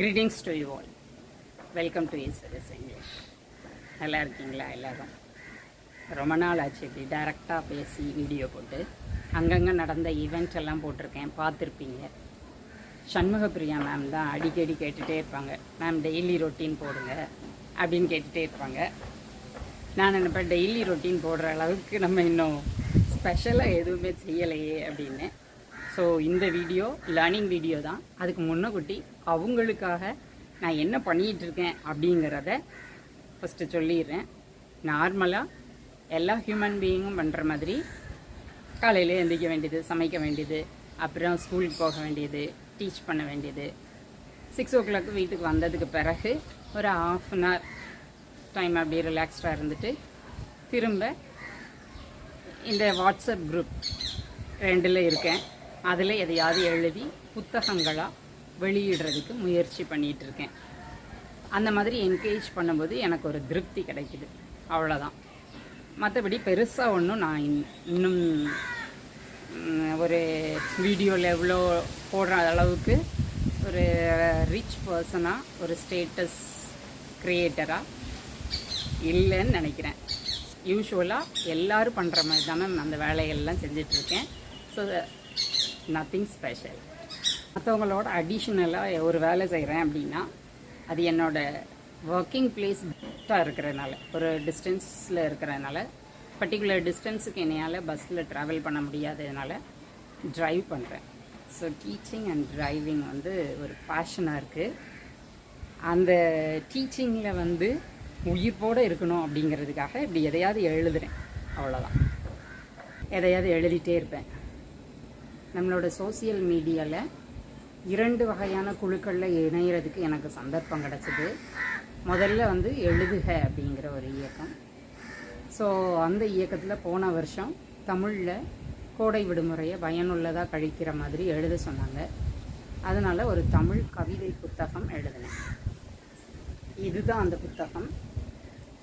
Greetings to you all welcome to is English நல்லா இருக்கீங்களா எல்லோரும்? ரொம்ப நாள் ஆச்சு இப்படி டைரெக்டாக பேசி வீடியோ போட்டு. அங்கங்கே நடந்த ஈவெண்ட் எல்லாம் போட்டிருக்கேன். பார்த்துருப்பீங்க. சண்முகப்பிரியா மேம் தான் அடிக்கடி கேட்டுகிட்டே இருப்பாங்க. மேம் டெய்லி ரொட்டீன் போடுங்க அப்படின்னு கேட்டுகிட்டே இருப்பாங்க. நான் நினைப்பேன் டெய்லி ரொட்டீன் போடுற அளவுக்கு நம்ம இன்னும் ஸ்பெஷலாக எதுவுமே செய்யலையே அப்படின்னு ஸோ இந்த வீடியோ லேர்னிங் வீடியோ தான். அதுக்கு முன்னக்குட்டி அவங்களுக்காக நான் என்ன பண்ணிகிட்டு இருக்கேன் அப்படிங்கிறத ஃபஸ்ட்டு சொல்லிடுறேன். நார்மலாக எல்லா ஹியூமன் பீயிங்கும் பண்ணுற மாதிரி காலையில் எந்திரிக்க வேண்டியது சமைக்க வேண்டியது அப்புறம் ஸ்கூலுக்கு போக வேண்டியது டீச் பண்ண வேண்டியது. சிக்ஸ் ஓ கிளாக் வீட்டுக்கு வந்ததுக்கு பிறகு ஒரு ஆஃப் அன் ஹவர் டைம் அப்படியே ரிலாக்ஸ்டாக இருந்துட்டு திரும்ப இந்த வாட்ஸ்அப் குரூப் ரெண்டில் இருக்கேன். அதில் எதையாவது எழுதி புத்தகங்களாக வெளியிடுறதுக்கு முயற்சி பண்ணிகிட்ருக்கேன். அந்த மாதிரி என்கரேஜ் பண்ணும்போது எனக்கு ஒரு திருப்தி கிடைக்குது. அவ்வளோதான். மற்றபடி பெருசாக ஒன்றும் நான் இன்- இன்னும் ஒரு வீடியோவில் எவ்வளோ போடுற அளவுக்கு ஒரு ரிச் பர்சனாக ஒரு ஸ்டேட்டஸ் க்ரியேட்டராக இல்லைன்னு நினைக்கிறேன். யூஸ்வலாக எல்லாரும் பண்ணுற மாதிரி தானே அந்த வேலைகள்லாம் செஞ்சிட்ருக்கேன் ஸோ நத்திங் ஸ்பெஷல் மற்றவங்களோட அடிஷ்னலாக ஒரு வேலை செய்கிறேன் அப்படின்னா அது என்னோட ஒர்க்கிங் பிளேஸ் இருக்கிறதுனால ஒரு டிஸ்டன்ஸில் இருக்கிறதுனால பர்டிகுலர் டிஸ்டன்ஸுக்கு என்னையால் பஸ்ஸில் ட்ராவல் பண்ண முடியாததுனால ட்ரைவ் பண்ணுறேன் ஸோ டீச்சிங் அண்ட் டிரைவிங் வந்து ஒரு பேஷனாக இருக்குது அந்த டீச்சிங்கில் வந்து உயிர்ப்போடு இருக்கணும் அப்படிங்கிறதுக்காக இப்படி எதையாவது எழுதுறேன். அவ்வளோதான் எதையாவது எழுதிட்டே இருப்பேன். நம்மளோட சோசியல் மீடியாவில் இரண்டு வகையான குழுக்களில் இணையிறதுக்கு எனக்கு சந்தர்ப்பம் கிடச்சிது. முதல்ல வந்து எழுதுக அப்படிங்கிற ஒரு இயக்கம். ஸோ அந்த இயக்கத்தில் போன வருஷம் தமிழில் கோடை விடுமுறையை பயனுள்ளதாக கழிக்கிற மாதிரி எழுத சொன்னாங்க. அதனால் ஒரு தமிழ் கவிதை புத்தகம் எழுதினேன். இதுதான் அந்த புத்தகம்.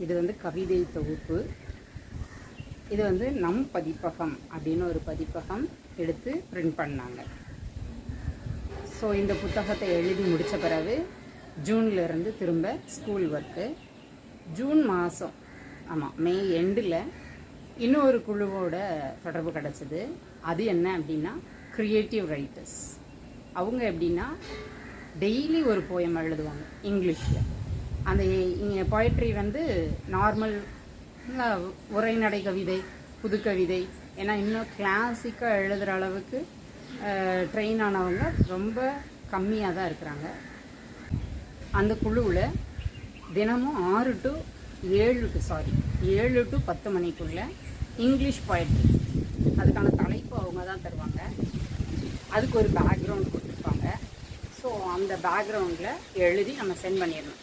இது வந்து கவிதை தொகுப்பு. இது வந்து நம் பதிப்பகம் அப்படின்னு ஒரு பதிப்பகம். எடுத்து பிரிண்ட் பண்ணாங்க. ஸோ இந்த புத்தகத்தை எழுதி முடித்த பிறகு ஜூன்ல இருந்து திரும்ப ஸ்கூல் ஒர்க்கு ஜூன் மாதம் ஆமாம் மே எண்டில் இன்னொரு குழுவோட தொடர்பு கிடச்சிது. அது என்ன அப்படின்னா க்ரியேட்டிவ் ரைட்டர்ஸ் அவங்க எப்படின்னா டெய்லி ஒரு போயம் எழுதுவாங்க இங்கிலீஷில் அந்த இங்கே வந்து நார்மல் உரைநடை கவிதை புது கவிதை ஏன்னா இன்னும் கிளாசிக்காக எழுதுகிற அளவுக்கு ட்ரெயின் ஆனவங்க ரொம்ப கம்மியாக தான் இருக்கிறாங்க. அந்த குழுவில் தினமும் ஆறு டு ஏழு டு சாரி ஏழு டு பத்து மணிக்குள்ளே இங்கிலீஷ் poetry அதுக்கான தலைப்பு அவங்க தான் தருவாங்க. அதுக்கு ஒரு பேக்ரவுண்ட் கொடுத்துருப்பாங்க. ஸோ அந்த பேக்ரவுண்டில் எழுதி நம்ம சென்ட் பண்ணிடணும்.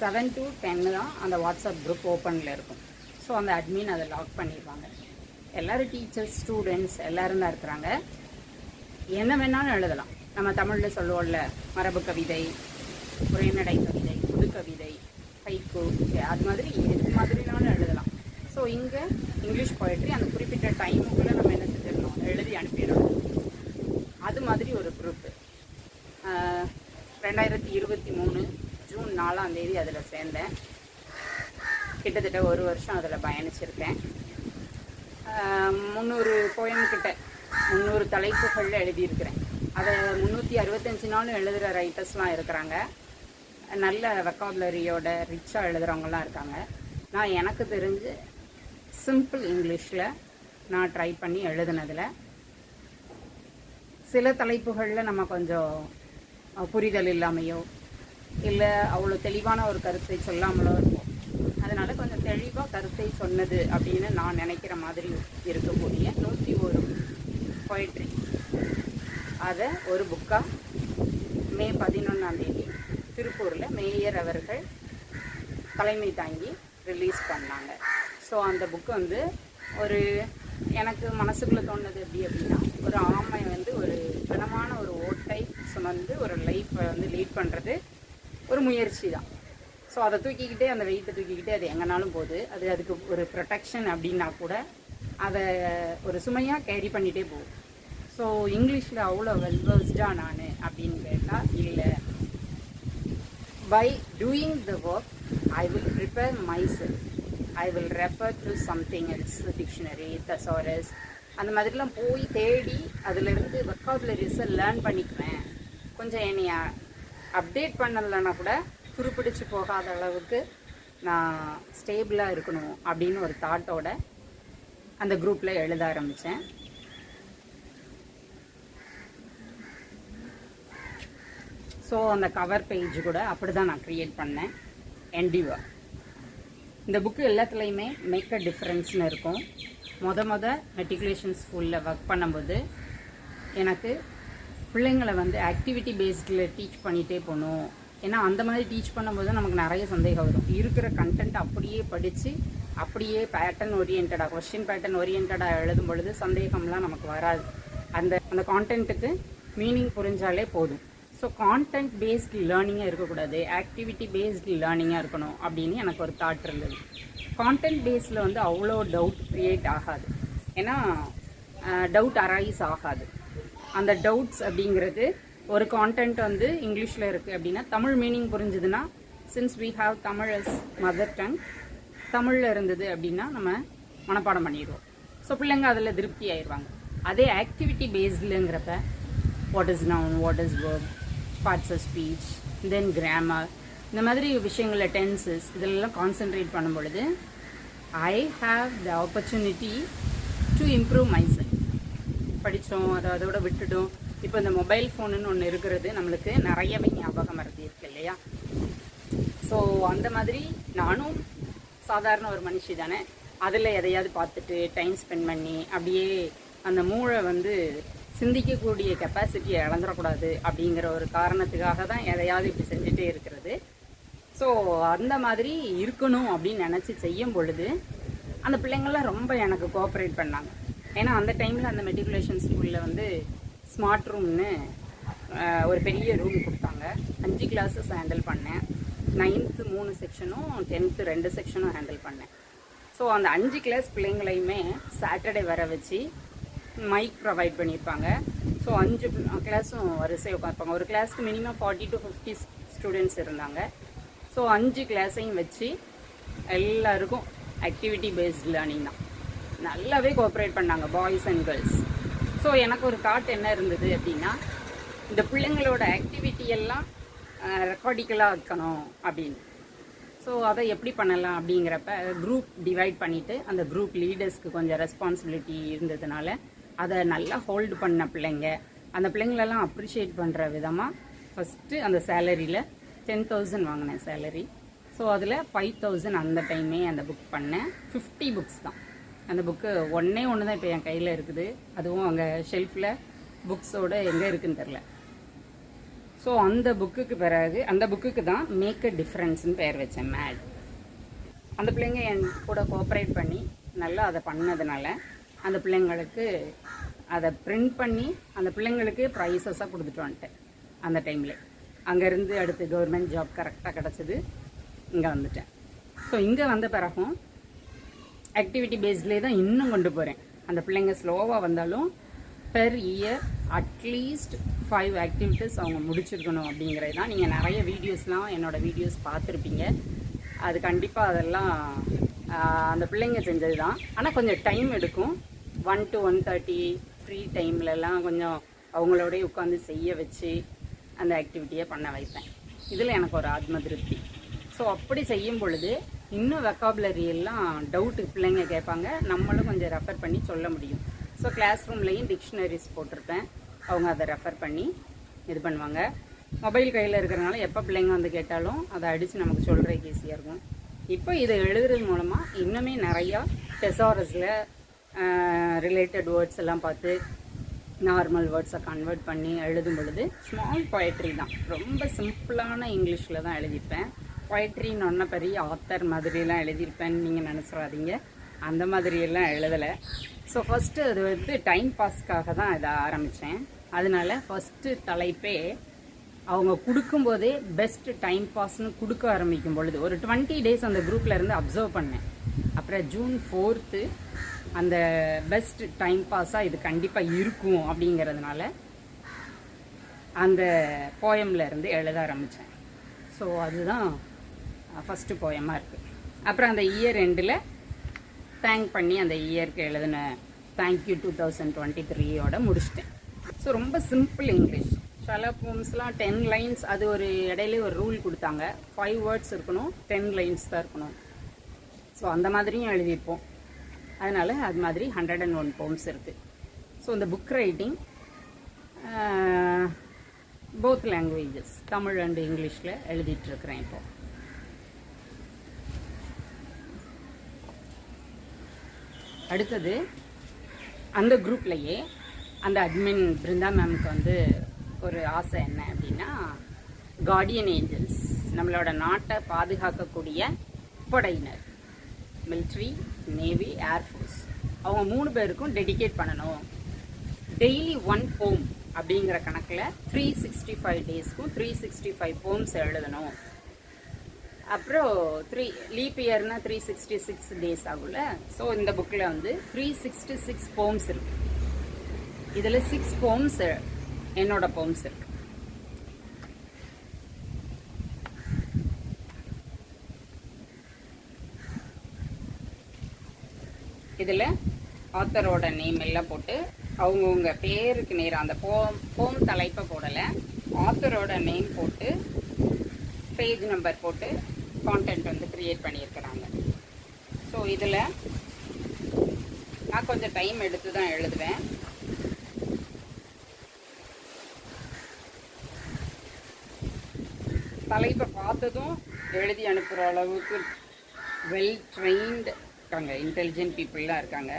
செவன் டு டென்னு தான் அந்த வாட்ஸ்அப் குரூப் ஓப்பனில் இருக்கும். ஸோ அந்த அட்மின் அதை லாக் பண்ணிடுவாங்க. எல்லோரும் டீச்சர்ஸ் ஸ்டூடெண்ட்ஸ் எல்லோரும் தான் இருக்கிறாங்க. என்ன வேணாலும் எழுதலாம். நம்ம தமிழில் சொல்லுவோம்ல மரபு கவிதை உரைநடை கவிதை புது கவிதை ஹைக்கு அது மாதிரி எது மாதிரினாலும் எழுதலாம். ஸோ இங்கே இங்கிலீஷ் போய்ட்ரி அந்த குறிப்பிட்ட டைமுக்குள்ளே நம்ம என்ன செஞ்சிடணும்? எழுதி அனுப்பிடணும். அது மாதிரி ஒரு குரூப்பு ரெண்டாயிரத்தி இருபத்தி மூணு ஜூன் நாலாம் தேதி அதில் சேர்ந்தேன். கிட்டத்தட்ட ஒரு வருஷம் அதில் பயணிச்சிருக்கேன். முந்நூறு போயம் கிட்ட முந்நூறு தலைப்புகளில் எழுதியிருக்கிறேன். அதை முந்நூற்றி அறுபத்தஞ்சு நாளும் எழுதுகிற ரைட்டர்ஸ்லாம் இருக்கிறாங்க. நல்ல வெக்காபுலரியோட ரிச்சாக எழுதுகிறவங்களாம் இருக்காங்க. நான் எனக்கு தெரிஞ்சு சிம்பிள் இங்கிலீஷில் நான் ட்ரை பண்ணி எழுதுனதில் சில தலைப்புகளில் நம்ம கொஞ்சம் புரிதல் இல்லாமையோ இல்லை அவ்வளோ தெளிவான ஒரு கருத்தை சொல்லாமலோ இருக்கும் அதனால் கொஞ்சம் தெளிவாக கருத்தை சொன்னது அப்படின்னு நான் நினைக்கிற மாதிரி இருக்கக்கூடிய நூற்றி ஒரு பொயிட்ரி அதை ஒரு புக்காக மே பதினொன்றாம் தேதி திருப்பூரில் மேயர் அவர்கள் தலைமை தாங்கி ரிலீஸ் பண்ணாங்க. ஸோ அந்த புக்கு வந்து ஒரு எனக்கு மனசுக்குள்ளே தோணுது எப்படி அப்படின்னா ஒரு ஆமை வந்து ஒரு கனமான ஒரு ஓட்டை சுமந்து ஒரு லைஃப்பை வந்து லீட் பண்ணுறது ஒரு முயற்சி தான் ஸோ அதை தூக்கிக்கிட்டே அந்த வெயிட்டை தூக்கிக்கிட்டே அது எங்கேனாலும் போகுது. அது அதுக்கு ஒரு ப்ரொடெக்ஷன் அப்படின்னா கூட அதை ஒரு சுமையாக கேரி பண்ணிகிட்டே போகும். ஸோ இங்கிலீஷில் அவ்வளோ வெல்வர்ஸ்டாக நான் அப்படின்னு கேட்டால் இல்லை. By doing the work I will prepare myself I will refer to something else dictionary thesaurus அந்த மாதிரிலாம் போய் தேடி அதிலிருந்து வெக்காபுலரிஸை லேர்ன் பண்ணிக்குவேன். கொஞ்சம் என்னைய அப்டேட் பண்ணலைன்னா கூட துருப்பிடிச்சு போகாத அளவுக்கு நான் ஸ்டேபிளாக இருக்கணும் அப்படின்னு ஒரு தாட்டோட அந்த குரூப்பில் எழுத ஆரம்பித்தேன் ஸோ அந்த கவர் பேஜ் கூட அப்படி தான் நான் க்ரியேட் பண்ணேன். என்டிவா இந்த புக்கு எல்லாத்துலேயுமே மேக் அ டிஃப்ரென்ஸ்னு இருக்கும். மொத மொத மெட்ரிகுலேஷன் ஸ்கூலில் ஒர்க் பண்ணும்போது எனக்கு பிள்ளைங்களை வந்து ஆக்டிவிட்டி பேஸ்டில் டீச் பண்ணிகிட்டே போகணும். ஏன்னா அந்த மாதிரி டீச் பண்ணும்போது நமக்கு நிறைய சந்தேகம் வரும். இருக்கிற கண்டென்ட் அப்படியே படித்து அப்படியே பேட்டர்ன் ஓரியன்டாக கொஸ்டின் பேட்டர்ன் ஓரியன்டாக எழுதும் பொழுது சந்தேகம்லாம் நமக்கு வராது. அந்த அந்த கான்டென்ட்டுக்கு மீனிங் புரிஞ்சாலே போதும். ஸோ கான்டென்ட் பேஸ்டு லேர்னிங்காக இருக்கக்கூடாது. ஆக்டிவிட்டி பேஸ்டு லேர்னிங்காக இருக்கணும் அப்படின்னு எனக்கு ஒரு தாட் இருந்தது. கான்டென்ட் பேஸில் வந்து அவ்வளோ டவுட் க்ரியேட் ஆகாது. ஏன்னா டவுட் அரைஸ் ஆகாது. அந்த டவுட்ஸ் அப்படிங்கிறது ஒரு கான்டென்ட் வந்து இங்கிலீஷில் இருக்குது அப்படின்னா Tamil meaning புரிஞ்சுதுன்னா since we have Tamil as mother tongue தமிழில் இருந்தது அப்படின்னா நம்ம மனப்பாடம் பண்ணிடுவோம். ஸோ பிள்ளைங்க அதில் திருப்தி ஆயிடுவாங்க. அதே activity பேஸ்டுங்கிறப்ப what is noun what is verb parts of speech then grammar இந்த மாதிரி விஷயங்களில் டென்சஸ் இதெல்லாம் கான்சென்ட்ரேட் பண்ணும் பொழுது I have the opportunity to improve myself படித்தோம் அதை அதோட விட்டுட்டோம். இப்போ இந்த மொபைல் ஃபோனுன்னு ஒன்று இருக்கிறது நம்மளுக்கு நிறையவே ஞாபகம் மறதி இருக்கு இல்லையா? ஸோ அந்த மாதிரி நானும் சாதாரண ஒரு மனுஷி தானே. அதில் எதையாவது பார்த்துட்டு டைம் ஸ்பெண்ட் பண்ணி அப்படியே அந்த மூளை வந்து சிந்திக்கக்கூடிய கெப்பாசிட்டியை இழந்துடக்கூடாது அப்படிங்கிற ஒரு காரணத்துக்காக தான் எதையாவது இப்படி செஞ்சுட்டே இருக்கிறது. ஸோ அந்த மாதிரி இருக்கணும் அப்படின்னு நினச்சி செய்யும் பொழுது அந்த பிள்ளைங்கள்லாம் ரொம்ப எனக்கு கோஆப்ரேட் பண்ணாங்க. ஏன்னா அந்த டைமில் அந்த மெட்ரிகுலேஷன் ஸ்கூலில் வந்து ஸ்மார்ட் ரூம்னு ஒரு பெரிய ரூம் கொடுத்தாங்க. அஞ்சு கிளாஸஸ் ஹேண்டில் பண்ணேன். நைன்த்து மூணு செக்ஷனும் டென்த்து ரெண்டு செக்ஷனும் ஹேண்டில் பண்ணேன். ஸோ அந்த அஞ்சு கிளாஸ் பிள்ளைங்களையுமே சாட்டர்டே வர வச்சு மைக் ப்ரொவைட் பண்ணியிருப்பாங்க. ஸோ அஞ்சு கிளாஸும் வரிசை உட்காந்துருப்பாங்க ஒரு கிளாஸ்க்கு minimum forty to fifty students இருந்தாங்க. ஸோ அஞ்சு கிளாஸையும் வச்சு எல்லாருக்கும் ஆக்டிவிட்டி பேஸ்ட் லேர்னிங் தான். நல்லாவே கோஆப்ரேட் பண்ணாங்க பாய்ஸ் அண்ட் கேர்ள்ஸ் ஸோ எனக்கு ஒரு தாட் என்ன இருந்தது அப்படின்னா இந்த பிள்ளைங்களோட ஆக்டிவிட்டி எல்லாம் ரெக்கார்டிக்கலாக இருக்கணும் அப்படின்னு. ஸோ அதை எப்படி பண்ணலாம் அப்படிங்கிறப்ப குரூப் டிவைட் பண்ணிவிட்டு அந்த குரூப் லீடர்ஸ்க்கு கொஞ்சம் ரெஸ்பான்சிபிலிட்டி இருந்ததுனால அதை நல்லா ஹோல்டு பண்ண பிள்ளைங்க அந்த பிள்ளைங்களெல்லாம் அப்ரிஷியேட் பண்ணுற விதமாக ஃபஸ்ட்டு அந்த சேலரியில் டென் தௌசண்ட் வாங்கினேன் சேலரி ஸோ அதில் ஃபைவ் தௌசண்ட் அந்த டைமே அந்த புக் பண்ணேன். ஃபிஃப்டி புக்ஸ் தான். அந்த புக்கு ஒன்றே ஒன்று தான் இப்போ என் கையில் இருக்குது. அதுவும் அங்கே ஷெல்ஃபில் புக்ஸோட எங்கே இருக்குன்னு தெரில ஸோ அந்த புக்குக்கு பிறகு அந்த புக்குக்கு தான் மேக் அ டிஃப்ரென்ஸ்னு பேர் வச்சேன் மேட் அந்த பிள்ளைங்க என் கூட கோஆப்ரேட் பண்ணி நல்லா அதை பண்ணதுனால அந்த பிள்ளைங்களுக்கு அதை பிரிண்ட் பண்ணி அந்த பிள்ளைங்களுக்கு ப்ரைஸஸாக கொடுத்துட்டு வந்துட்டேன் அந்த டைமில் அங்கேருந்து அடுத்து கவர்மெண்ட் ஜாப் கரெக்டாக கிடச்சிது இங்கே வந்துட்டேன். ஸோ இங்கே வந்த பிறகும் ஆக்டிவிட்டி பேஸ்ட்லேயே தான் இன்னும் கொண்டு போகிறேன் அந்த பிள்ளைங்க ஸ்லோவாக வந்தாலும் per year at least five activities அவங்க முடிச்சிருக்கணும் அப்படிங்கிறது தான். நீங்கள் நிறைய வீடியோஸ்லாம் என்னோடய வீடியோஸ் பார்த்துருப்பீங்க. அது கண்டிப்பாக அதெல்லாம் அந்த பிள்ளைங்க செஞ்சது தான். ஆனால் கொஞ்சம் டைம் எடுக்கும். One to one thirty free டைம்லலாம் கொஞ்சம் அவங்களோடய உட்காந்து செய்ய வச்சு அந்த ஆக்டிவிட்டியை பண்ண வைப்பேன். இதில் எனக்கு ஒரு ஆத்ம திருப்தி. ஸோ அப்படி செய்யும் பொழுது இன்னும் வெக்காபுலரி எல்லாம் டவுட்டு பிள்ளைங்க கேட்பாங்க. நம்மளும் கொஞ்சம் ரெஃபர் பண்ணி சொல்ல முடியும். ஸோ கிளாஸ் ரூம்லேயும் டிக்ஷனரிஸ் போட்டிருப்பேன். அவங்க அதை ரெஃபர் பண்ணி இது பண்ணுவாங்க. மொபைல் கையில் இருக்கிறனால எப்போ பிள்ளைங்க வந்து கேட்டாலும் அதை அடித்து நமக்கு சொல்கிறதுக்கு ஈஸியாக இருக்கும். இப்போ இதை எழுதுறது மூலமாக இன்னுமே நிறையா டெசாரஸில் ரிலேட்டட் வேர்ட்ஸ் எல்லாம் பார்த்து நார்மல் வேர்ட்ஸை கன்வெர்ட் பண்ணி எழுதும் பொழுது ஸ்மால் பொயட்ரி தான். ரொம்ப சிம்பிளான இங்கிலீஷில் தான் எழுதிப்பேன். பொயட்ரின்னு ஒன்றும் பெரிய ஆத்தர் மாதிரிலாம் எழுதியிருப்பேன்னு நீங்கள் நினச்சிடாதீங்க. அந்த மாதிரியெல்லாம் எழுதலை. ஸோ ஃபஸ்ட்டு அது வந்து டைம் பாஸ்க்காக தான் இதை ஆரம்பித்தேன் அதனால ஃபஸ்ட்டு தலைப்பே அவங்க கொடுக்கும்போதே பெஸ்ட் டைம் பாஸ்னு கொடுக்க ஆரம்பிக்கும் பொழுது ஒரு டுவெண்ட்டி டேஸ் அந்த குரூப்பில் இருந்து அப்சர்வ் பண்ணேன். அப்புறம் ஜூன் ஃபோர்த்து அந்த பெஸ்ட் டைம் பாஸாக இது கண்டிப்பாக இருக்கும் அப்படிங்கிறதுனால அந்த போயம்ல இருந்து எழுத ஆரம்பித்தேன் ஸோ அதுதான் ஃபஸ்ட்டு போயமாக இருக்குது அப்புறம் அந்த இயர் எண்டில் தேங்க் பண்ணி அந்த இயருக்கு எழுதின தேங்க்யூ டூ தௌசண்ட் டுவெண்ட்டி த்ரீயோட முடிச்சிட்டேன் ஸோ ரொம்ப சிம்பிள் இங்கிலீஷ் சில போம்ஸ்லாம் டென் லைன்ஸ் அது ஒரு இடையில ஒரு ரூல் கொடுத்தாங்க. ஃபைவ் வேர்ட்ஸ் இருக்கணும் டென் லைன்ஸ் தான் இருக்கணும். ஸோ அந்த மாதிரியும் எழுதியிருப்போம். அதனால் அது மாதிரி ஹண்ட்ரட் அண்ட் ஒன் போம்ஸ் இருக்குது ஸோ இந்த book writing both languages Tamil and இங்கிலீஷில் எழுதிட்டுருக்குறேன் இப்போ. அடுத்தது அந்த குரூப்லேயே அந்த அட்மின் பிருந்தா மேமுக்கு வந்து ஒரு ஆசை என்ன அப்படின்னா கார்டியன் ஏஞ்சல்ஸ் நம்மளோட நாட்டை பாதுகாக்கக்கூடிய படையினர். மிலிட்ரி நேவி ஏர்ஃபோர்ஸ் அவங்க மூணு பேருக்கும் டெடிகேட் பண்ணணும். டெய்லி ஒன் போம் அப்படிங்கிற கணக்கில் த்ரீ சிக்ஸ்டி ஃபைவ் டேஸ்க்கும் த்ரீ சிக்ஸ்டி ஃபைவ் போம்ஸ் எழுதணும். அப்புறம் த்ரீ லீப் இயர்னா த்ரீ சிக்ஸ்டி சிக்ஸ் டேஸ் ஆகும்ல? ஸோ இந்த புக்கில் வந்து த்ரீ சிக்ஸ்டி சிக்ஸ் போம்ஸ் இருக்கு. இதில் சிக்ஸ் போம்ஸ் என்னோட போம்ஸ் இருக்கு. இதில் ஆத்தரோட நேம் எல்லாம் போட்டு அவங்கவுங்க பேருக்கு நேரம் அந்த போம் போம் தலைப்பை போடலை. ஆத்தரோட நேம் போட்டு பேஜ் நம்பர் போட்டு கான்டென்ட் வந்து க்ரியேட் பண்ணியிருக்கிறாங்க. ஸோ இதில் நான் கொஞ்சம் டைம் எடுத்து தான் எழுதுவேன். தலைப்பை பார்த்ததும் எழுதி அனுப்புகிற அளவுக்கு வெல் ட்ரெயின்டு இருக்காங்க. இன்டெலிஜென்ட் பீப்புளெலாம் இருக்காங்க.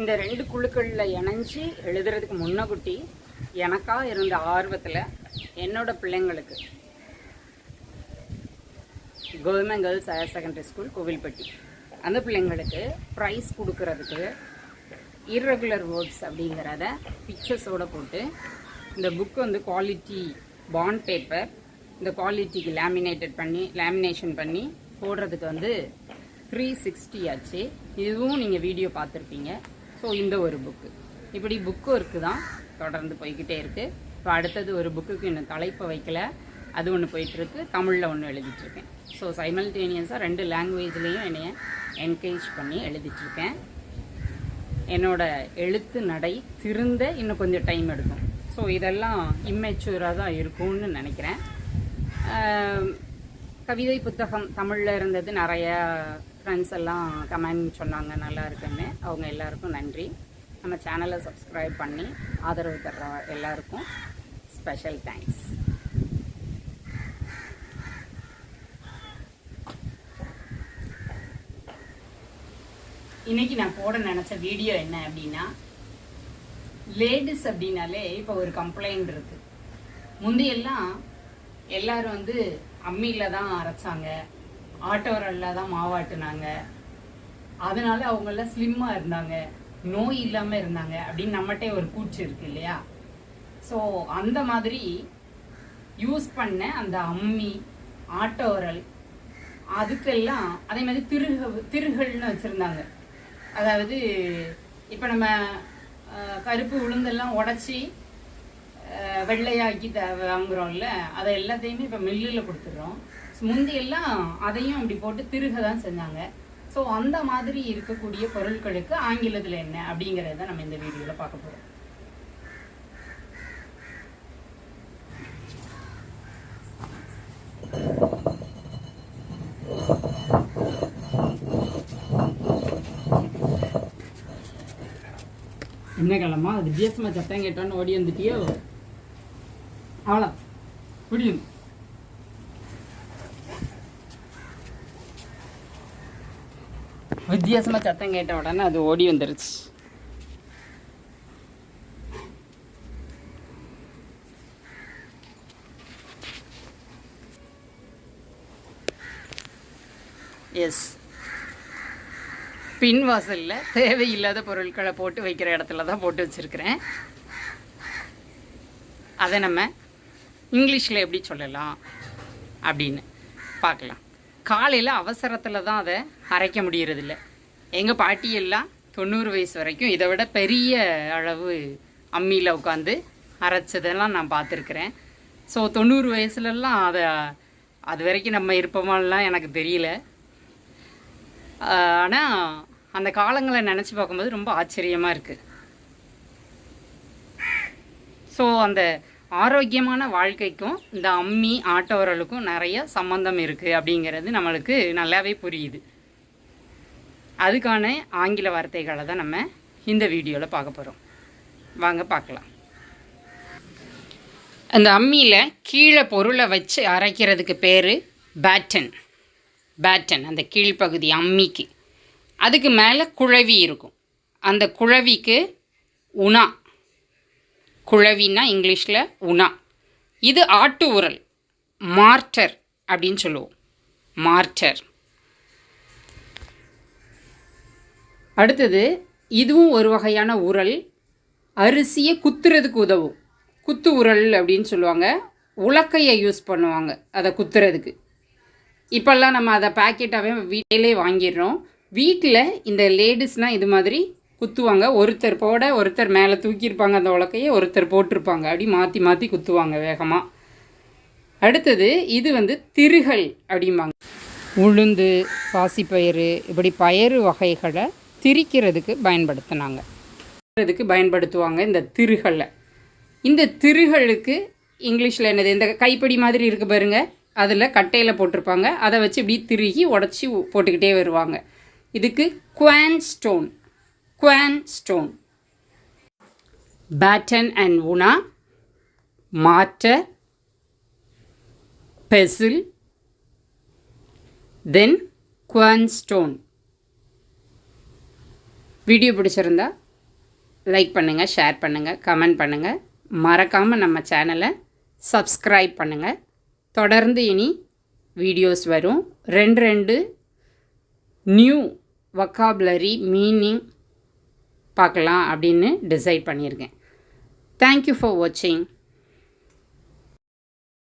இந்த ரெண்டு குழுக்களில் இணைஞ்சு எழுதுறதுக்கு முன்னகுட்டி எனக்காக இருந்த ஆர்வத்தில் என்னோட பிள்ளைங்களுக்கு government girls higher secondary school Kovilpatti. அந்த பிள்ளைங்களுக்கு ப்ரைஸ் கொடுக்கறதுக்கு இர்ரெகுலர் வேர்ட்ஸ் அப்படிங்கிறத பிக்சர்ஸோடு போட்டு இந்த புக் வந்து குவாலிட்டி பாண்ட் பேப்பர் இந்த குவாலிட்டிக்கு லேமினேட்டட் பண்ணி லேமினேஷன் பண்ணி போடுறதுக்கு வந்து த்ரீ சிக்ஸ்டி ஆச்சு. இதுவும் நீங்கள் வீடியோ பார்த்துருப்பீங்க. ஸோ இந்த ஒரு புக்கு இப்படி புக்கு ஒர்க்கு தான் தொடர்ந்து போய்கிட்டே இருக்குது இப்போ அடுத்தது ஒரு புக்குக்கு இன்னும் தலைப்பை வைக்கல. அது ஒன்று போயிட்டுருக்கு. தமிழில் ஒன்று எழுதிட்டுருக்கேன். ஸோ சைமல்டேனியஸாக ரெண்டு லாங்குவேஜ்லேயும் என்னைய என்கரேஜ் பண்ணி எழுதிட்டுருக்கேன். என்னோடய எழுத்து நடை திருந்த இன்னும் கொஞ்சம் டைம் எடுக்கும். ஸோ இதெல்லாம் இம்மெச்சூராக தான் இருக்கும்னு நினைக்கிறேன். கவிதை புத்தகம் தமிழில் இருந்தது நிறையா ஃப்ரெண்ட்ஸ் எல்லாம் கமெண்ட் சொன்னாங்க நல்லா இருக்குன்னு. அவங்க எல்லாருக்கும் நன்றி. நம்ம சேனலை சப்ஸ்கிரைப் பண்ணி ஆதரவு தர்ற எல்லாருக்கும் ஸ்பெஷல் தேங்க்ஸ் இன்னைக்கு நான் போட நினச்ச வீடியோ என்ன அப்படின்னா லேடிஸ் அப்படின்னாலே இப்போ ஒரு கம்ப்ளைண்ட் இருக்குது முந்தையெல்லாம் எல்லாரும் வந்து அம்மியில் தான் அரைச்சாங்க. ஆட்டோரல்ல தான் மாவாட்டுனாங்க. அதனால அவங்கெல்லாம் ஸ்லிம்மாக இருந்தாங்க. நோய் இல்லாமல் இருந்தாங்க அப்படின்னு நம்மகிட்டே ஒரு கூச்சு இருக்கு இல்லையா? ஸோ அந்த மாதிரி யூஸ் பண்ண அந்த அம்மி ஆட்டோரல் அதுக்கெல்லாம் அதே மாதிரி திருக திருகள்னு வச்சுருந்தாங்க. அதாவது இப்போ நம்ம கருப்பு உளுந்தெல்லாம் உடச்சி வெள்ளையாக்கி த வாங்குறோம்ல அதை எல்லாத்தையுமே இப்போ மில்லில் கொடுத்துட்றோம். முந்தியெல்லாம் அதையும் அப்படி போட்டு திருக தான் செஞ்சாங்க. ஸோ அந்த மாதிரி இருக்கக்கூடிய பொருட்களுக்கு ஆங்கிலத்தில் என்ன அப்படிங்கிறத நம்ம இந்த வீடியோவில் பார்க்க போகிறோம் என்ன கிழமா? அது வித்தியாசமா சத்தம் கேட்டோன்னு ஓடி வந்துட்டியோ? அவ்வளோ முடியும் வித்தியாசமா சத்தம் கேட்ட உடனே அது ஓடி வந்துருச்சு. எஸ் பின் வாசல்ல தேவையில்லாத பொருட்களை போட்டு வைக்கிற இடத்துல தான் போட்டு வச்சிருக்கிறேன். அதை நம்ம இங்கிலீஷில் எப்படி சொல்லலாம் அப்படின்னு பார்க்கலாம். காலையில் அவசரத்தில் தான் அதை அரைக்க முடியறதில்ல. எங்கள் பாட்டி எல்லாம் தொண்ணூறு வயசு வரைக்கும் இதை விட பெரிய அளவு அம்மியில் உட்காந்து அரைச்சதெல்லாம் நான் பார்த்துருக்குறேன். ஸோ தொண்ணூறு வயசுலலாம் அதை அது வரைக்கும் நம்ம இருப்போமாலாம் எனக்கு தெரியல. ஆனால் அந்த காலங்களை நினச்சி பார்க்கும்போது ரொம்ப ஆச்சரியமாக இருக்குது ஸோ அந்த ஆரோக்கியமான வாழ்க்கைக்கும் இந்த அம்மி ஆட்டோரலுக்கும் நிறைய சம்மந்தம் இருக்குது அப்படிங்கிறது நம்மளுக்கு நல்லாவே புரியுது. அதுக்கான ஆங்கில வார்த்தைகளை தான் நம்ம இந்த வீடியோவில் பார்க்க போகிறோம் வாங்க பார்க்கலாம். அந்த அம்மியில் கீழே பொருளை வச்சு அரைக்கிறதுக்கு பேர் பேட்டன் பேட்டன் அந்த கீழ்ப்பகுதி அம்மிக்கு. அதுக்கு மேலே குழவி இருக்கும். அந்த குழவிக்கு உணா. குழவின்னா இங்கிலீஷில் உணா. இது ஆட்டு உரல். மார்ட்டர் அப்படின்னு சொல்லுவோம். மார்ட்டர். அடுத்தது இதுவும் ஒரு வகையான உரல். அரிசியை குத்துறதுக்கு உதவும். குத்து உரல் அப்படின்னு சொல்லுவாங்க. உலக்கையை யூஸ் பண்ணுவாங்க அதை குத்துறதுக்கு. இப்போல்லாம் நம்ம அதை பேக்கெட்டாகவே வீட்டிலே வாங்கிடுறோம். வீட்டில் இந்த லேடிஸ்னால் இது மாதிரி குத்துவாங்க. ஒருத்தர் போட ஒருத்தர் மேலே தூக்கியிருப்பாங்க அந்த உலக்கையை ஒருத்தர் போட்டிருப்பாங்க. அப்படி மாற்றி மாற்றி குத்துவாங்க வேகமாக அடுத்தது இது வந்து திருகல் அப்படிம்பாங்க. உளுந்து பாசிப்பயிறு இப்படி பயறு வகைகளை திரிக்கிறதுக்கு பயன்படுத்தினாங்க. திரிக்கிறதுக்கு பயன்படுத்துவாங்க இந்த திருகளை இந்த திருகளுக்கு இங்கிலீஷில் என்னது? இந்த கைப்படி மாதிரி இருக்குது பாருங்க. அதில் கட்டையில் போட்டிருப்பாங்க. அதை வச்சு இப்படி திருகி உடச்சி போட்டுக்கிட்டே வருவாங்க. இதுக்கு குவான் ஸ்டோன். குவான் ஸ்டோன். பேட்டன் அண்ட் உனா மாட்டர் பெசில் தென் குவான் ஸ்டோன். வீடியோ பிடிச்சிருந்தா லைக் பண்ணுங்கள் ஷேர் பண்ணுங்கள் கமெண்ட் பண்ணுங்கள் மறக்காமல் நம்ம சேனலை சப்ஸ்கிரைப் பண்ணுங்கள் தொடர்ந்து இனி வீடியோஸ் வரும். ரெண்டு ரெண்டு நியூ வக்காபுலரி மீனிங் பார்க்கலாம் அப்படின்னு டிசைட் பண்ணியிருக்கேன். தேங்க்யூ ஃபார் வாட்சிங்